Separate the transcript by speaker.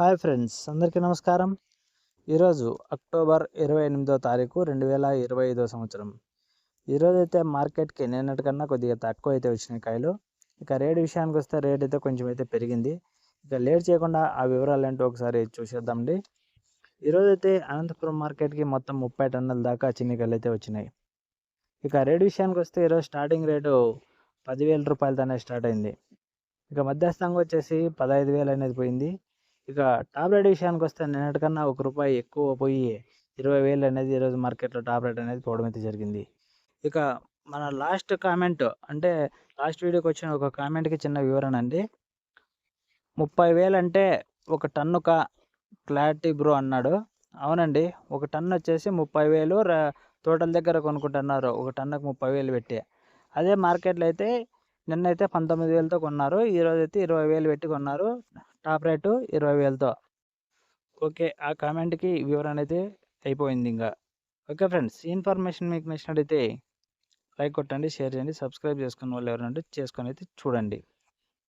Speaker 1: Hi friends అందరికీ నమస్కారం. ఈరోజు అక్టోబర్ ఇరవై ఎనిమిదో తారీఖు రెండు వేల ఇరవై ఐదో సంవత్సరం. ఈరోజు అయితే మార్కెట్కి నిన్నటికన్నా కొద్దిగా తక్కువ అయితే వచ్చినాయి కాయలు. ఇక రేట్ విషయానికి వస్తే రేట్ అయితే కొంచెం అయితే పెరిగింది. ఇక లేట్ చేయకుండా ఆ వివరాలు ఏంటో ఒకసారి చూసేద్దామండి. ఈరోజు అయితే అనంతపురం మార్కెట్కి మొత్తం ముప్పై టన్నుల దాకా చిన్నికాయలు అయితే వచ్చినాయి. ఇక రేట్ విషయానికి వస్తే ఈరోజు స్టార్టింగ్ రేటు పదివేల రూపాయలతోనే స్టార్ట్ అయింది. ఇక మధ్యస్థంగా వచ్చేసి పదహైదు వేలు అనేది పోయింది. ఇక టాబ్లెట్ విషయానికి వస్తే నిన్నటికన్నా ఒక రూపాయి ఎక్కువ పోయి ఇరవై వేలు అనేది ఈరోజు మార్కెట్లో టాబ్లెట్ అనేది పోవడం అయితే జరిగింది. ఇక మన లాస్ట్ కామెంట్ అంటే లాస్ట్ వీడియోకి వచ్చిన ఒక కామెంట్కి చిన్న వివరణ అండి. ముప్పై వేలు అంటే ఒక టన్నుక క్లారిటీ బ్రో అన్నాడు. అవునండి ఒక టన్ను వచ్చేసి ముప్పై వేలు తోటల దగ్గర కొనుక్కుంటున్నారు. ఒక టన్నుకు ముప్పై వేలు పెట్టి. అదే మార్కెట్లో అయితే నిన్నైతే పంతొమ్మిది వేలతో కొన్నారు. ఈరోజు అయితే ఇరవై వేలు పెట్టి కొన్నారు. టాప్ రేటు ఇరవై వేలతో. ఓకే ఆ కామెంట్కి వివరణ అయితే అయిపోయింది ఇంకా ఓకే ఫ్రెండ్స్ ఈ ఇన్ఫర్మేషన్ మీకు నచ్చినట్టయితే లైక్ కొట్టండి షేర్ చేయండి సబ్స్క్రైబ్ చేసుకున్న వాళ్ళు ఎవరంటే చేసుకొని అయితే చూడండి.